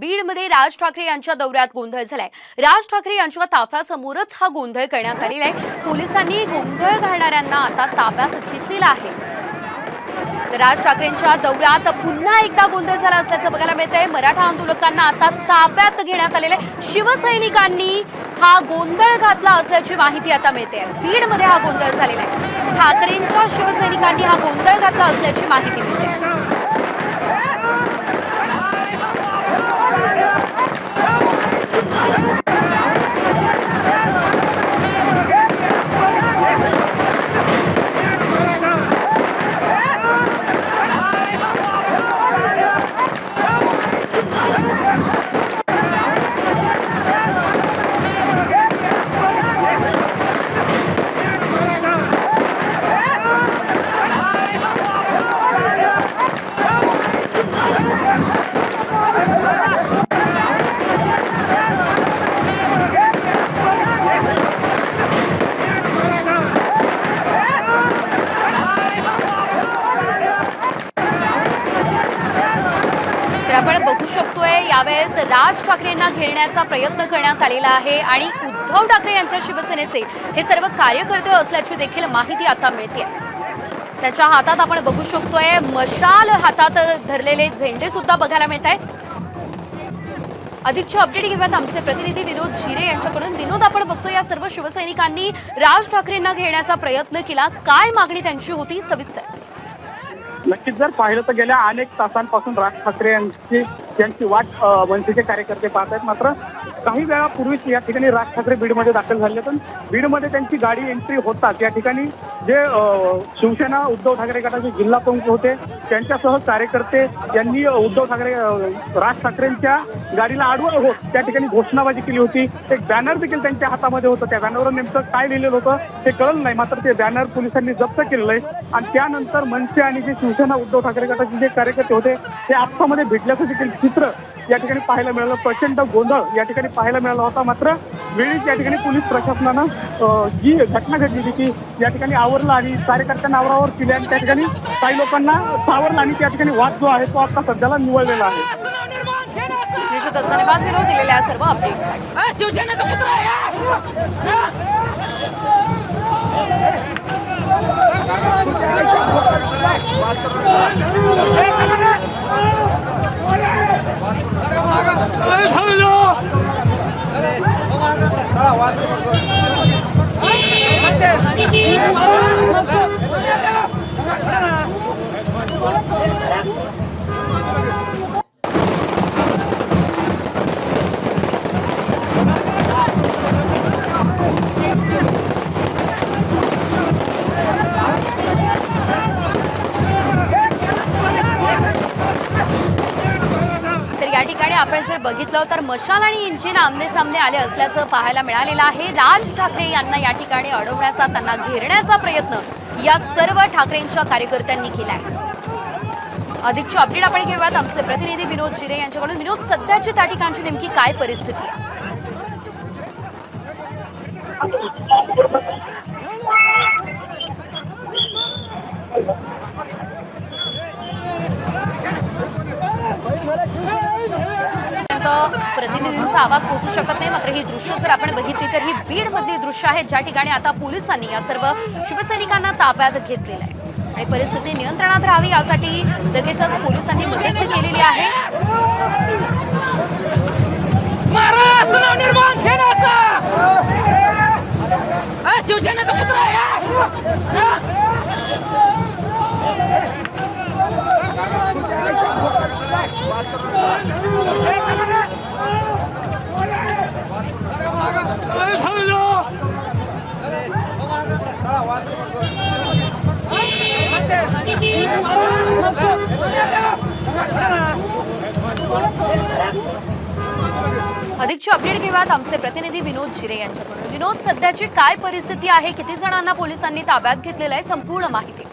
बीडमध्ये राज ठाकरे यांच्या दौऱ्यात गोंधळ झालाय. राज ठाकरे यांच्या ताफ्यासमोरच हा गोंधळ करण्यात आलेला आहे पोलिसांनी गोंधळ घालणाऱ्यांना आता ताब्यात घेतलेला आहे. तर राज ठाकरेंच्या दौऱ्यात पुन्हा एकदा गोंधळ झाला असल्याचं बघायला मिळतंय. मराठा आंदोलकांना आता ताब्यात घेण्यात आलेलं आहे. शिवसैनिकांनी हा गोंधळ घातला असल्याची माहिती आता मिळते बीडमध्ये हा गोंधळ झालेला आहे. ठाकरेंच्या शिवसैनिकांनी हा गोंधळ घातला असल्याची माहिती मिळते आपण बघू शकतोय यावेळेस राज ठाकरेंना घेरण्याचा प्रयत्न करण्यात आलेला आहे आणि उद्धव ठाकरे यांच्या शिवसेनेचे हे सर्व कार्यकर्ते असल्याची देखील माहिती आता मिळते त्याच्या हातात आपण बघू शकतोय मशाल हातात धरलेले झेंडे सुद्धा बघायला मिळत आहेत. अधिकची अपडेट घेऊयात आमचे प्रतिनिधी विनोद जिरे यांच्याकडून. विनोद आपण बघतो या सर्व शिवसैनिकांनी राज ठाकरेंना घेण्याचा प्रयत्न केला. काय मागणी त्यांची होती? सविस्तर. नक्कीच जर पाहिलं तर गेल्या अनेक तासांपासून राज ठाकरे यांची यांची वाट मनसेचे कार्यकर्ते पाहत आहेत. मात्र काही वेळापूर्वीच या ठिकाणी राज ठाकरे बीडमध्ये दाखल झाले पण बीडमध्ये त्यांची गाडी एंट्री होताच. या ठिकाणी जे शिवसेना उद्धव ठाकरे गटाचे जिल्हा प्रमुख होते त्यांच्यासह कार्यकर्ते यांनी उद्धव ठाकरे राज ठाकरेंच्या गाडीला आडवं होत त्या ठिकाणी घोषणाबाजी केली होती. एक बॅनर देखील त्यांच्या हातामध्ये होतं. त्या बॅनरवर नेमकं काय लिहिलेलं होतं ते कळलं नाही. मात्र ते बॅनर पोलिसांनी जप्त केलेलं आहे. आणि त्यानंतर मनसे आणि जे शिवसेना उद्धव ठाकरे गटाचे जे कार्यकर्ते होते ते आपसामध्ये भेटल्याचं देखील चित्र या ठिकाणी पाहायला मिळालं. प्रचंड गोंधळ या ठिकाणी पाहायला मिळाला होता. मात्र वेळीच या ठिकाणी पोलीस प्रशासनानं जी घटना घडली होती ती या ठिकाणी आवरला आणि कार्यकर्त्यांना आवरावर केली आणि त्या ठिकाणी काही लोकांना सावरलं आणि त्या ठिकाणी वाद जो आहे तो आता सध्याला निवळलेला आहे. निश्चितच धन्यवाद विनोद दिलेल्या सर्व अपडेट्ससाठी शिवसेनेचा पुत्र बघितलं तर मशाल आणि इंजिन आमनेसामने आले असल्याचं पाहायला मिळालेलं आहे. राज ठाकरे यांना या ठिकाणी अडवण्याचा त्यांना घेरण्याचा प्रयत्न या सर्व ठाकरेंच्या कार्यकर्त्यांनी केलाय. अधिकची अपडेट आपण घेऊयात. आमचे प्रतिनिधी विनोद जिरे यांच्याकडून. विनोद सध्याची त्या ठिकाणची नेमकी काय परिस्थिती आहे? पर्यंत प्रतिनिधींचा आवाज पोहोचू शकत नाही मात्र ही दृश्य जर आपण बघितली तर ही बीडमधली दृश्य आहेत ज्या ठिकाणी आता पोलिसांनी या सर्व शिवसैनिकांना ताब्यात घेतलेलं आहे. आणि परिस्थिती नियंत्रणात राहावी यासाठी लगेचच पोलिसांनी मध्यस्थी केलेली आहे. शिवसेनेचा पुत्र आहे अधिकची अपडेट घेऊयात. आमचे प्रतिनिधी विनोद जिरे यांच्याकडून. विनोद सध्याची काय परिस्थिती आहे? किती जणांना पोलिसांनी ताब्यात घेतलेलं आहे? संपूर्ण माहिती.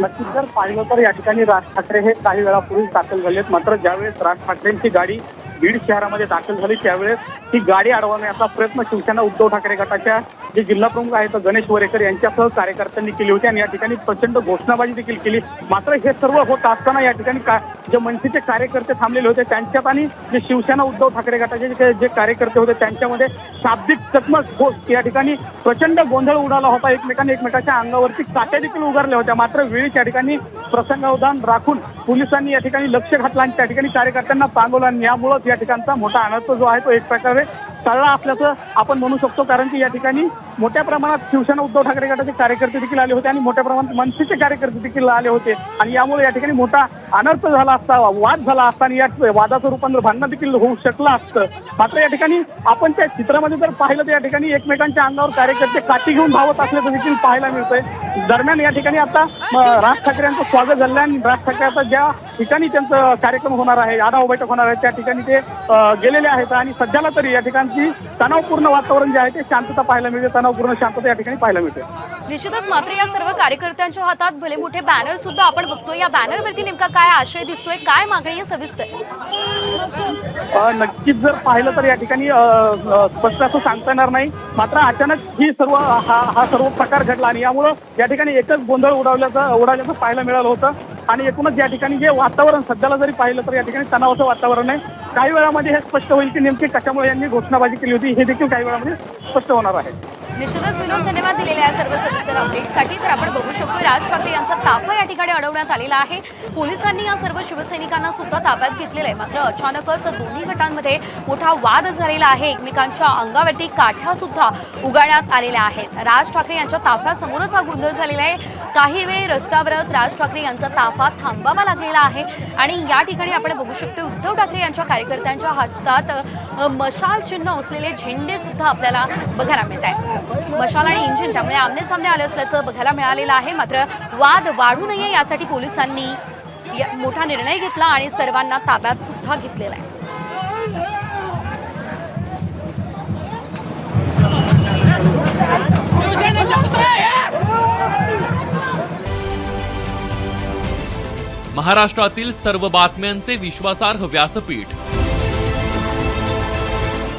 नक्कीच जर पाहिलं तर या ठिकाणी राज ठाकरे हे काही वेळापूर्वी दाखल झालेत. मात्र ज्यावेळेस राज ठाकरेंची गाडी बीड शहरामध्ये दाखल झाली. त्यावेळेस ही गाडी अडवण्याचा प्रयत्न शिवसेना उद्धव ठाकरे गटाच्या जे जिल्हा प्रमुख आहेत गणेश वरेकर यांच्यासह कार्यकर्त्यांनी केली होती आणि या ठिकाणी प्रचंड घोषणाबाजी देखील केली. मात्र हे सर्व होत असताना या ठिकाणी का जे मनसेचे कार्यकर्ते थांबलेले होते त्यांच्यात आणि जे शिवसेना उद्धव ठाकरे गटाचे जे कार्यकर्ते होते त्यांच्यामध्ये शाब्दिक चकमक हो- या ठिकाणी प्रचंड गोंधळ उडाला होता. एकमेकांनी एकमेकाच्या अंगावरती काट्या देखील उगारल्या होत्या. मात्र वेळीच या ठिकाणी प्रसंगावधान राखून पोलिसांनी या ठिकाणी लक्ष घातलं आणि त्या ठिकाणी कार्यकर्त्यांना पांगवलं आणि यामुळंच या ठिकाणचा मोठा अनर्थ जो आहे तो एक प्रकारे टळला असल्याचं आपण म्हणू शकतो कारण की या ठिकाणी मोठ्या प्रमाणात शिवसेना उद्धव ठाकरे गटाचे कार्यकर्ते देखील आले होते आणि मोठ्या प्रमाणात मनसेचे कार्यकर्ते देखील आले होते. आणि यामुळे या ठिकाणी मोठा अनर्थ झाला असता वाद झाला असता आणि या वादाचं रूपांतर भांडणं देखील होऊ शकलं असतं. मात्र या ठिकाणी आपण त्या चित्रामध्ये जर पाहिलं तर या ठिकाणी एकमेकांच्या अंगावर कार्यकर्ते काठी घेऊन धावत असल्याचं देखील पाहायला मिळतंय. दरम्यान या ठिकाणी आता राज ठाकरे यांचं स्वागत झालं आणि राज ठाकरे आता ज्या ठिकाणी त्यांचं कार्यक्रम होणार आहे आढावा बैठक होणार आहे त्या ठिकाणी ते गेलेले आहेत. आणि सध्याला तरी या ठिकाणी ठिकाणची तणावपूर्ण वातावरण जे आहे ते शांतता पाहायला मिळते तणावपूर्ण शांतता या ठिकाणी पाहायला मिळते. निश्चितच मात्र या सर्व कार्यकर्त्यांच्या हातात भले मोठे बॅनर सुद्धा आपण बघतोय. या बॅनरवरती नेमका काय आशय दिसतोय काय मागणी आहे सविस्तर? नक्कीच जर पाहिलं तर या ठिकाणी स्पष्ट असं सांगता येणार नाही. मात्र अचानक ही सर्व हा हा सर्व प्रकार घडला आणि यामुळं या ठिकाणी एकच गोंधळ उडवल्याचं उडाल्याचं पाहायला मिळालं होतं. आणि एकूणच या ठिकाणी जे वातावरण सध्याला जरी पाहिलं तर या ठिकाणी तणावाचं वातावरण आहे. काही वेळामध्ये हे स्पष्ट होईल की नेमकी कशामुळे यांनी घोषणाबाजी केली होती हे देखील काही वेळामध्ये स्पष्ट होणार आहे. निश्चितच विनोद धन्यवाद दिलेल्या या सर्व सविस्तर अपडेटसाठी तर आपण बघू शकतो राज ठाकरे यांचा ताफा या ठिकाणी अडवण्यात आलेला आहे. पोलिसांनी या सर्व शिवसैनिकांना सुद्धा ताब्यात घेतलेलं आहे. मात्र अचानकच दोन्ही गटांमध्ये मोठा वाद झालेला आहे. एकमेकांच्या अंगावरती काठ्या सुद्धा उगाळण्यात आलेल्या आहेत. राज ठाकरे यांच्या ताफ्यासमोरच हा गोंधळ झालेला आहे. काही वेळ रस्त्यावरच राज ठाकरे यांचा ताफा थांबावा लागलेला आहे. आणि या ठिकाणी आपण बघू शकतो उद्धव ठाकरे यांच्या कार्यकर्त्यांच्या हातात मशाल चिन्ह असलेले झेंडे सुद्धा आपल्याला बघायला मिळत आहेत मशाल आणि इंजिन त्यामुळे आमने सामने आले असल्याचं बघायला मिळालेलं आहे. मात्र वाद वाढू नये यासाठी पोलिसांनी मोठा निर्णय घेतला आणि सर्वांना ताब्यात सुद्धा घेतलेला आहे. महाराष्ट्रातील सर्व बातम्यांचे विश्वासार्ह व्यासपीठ.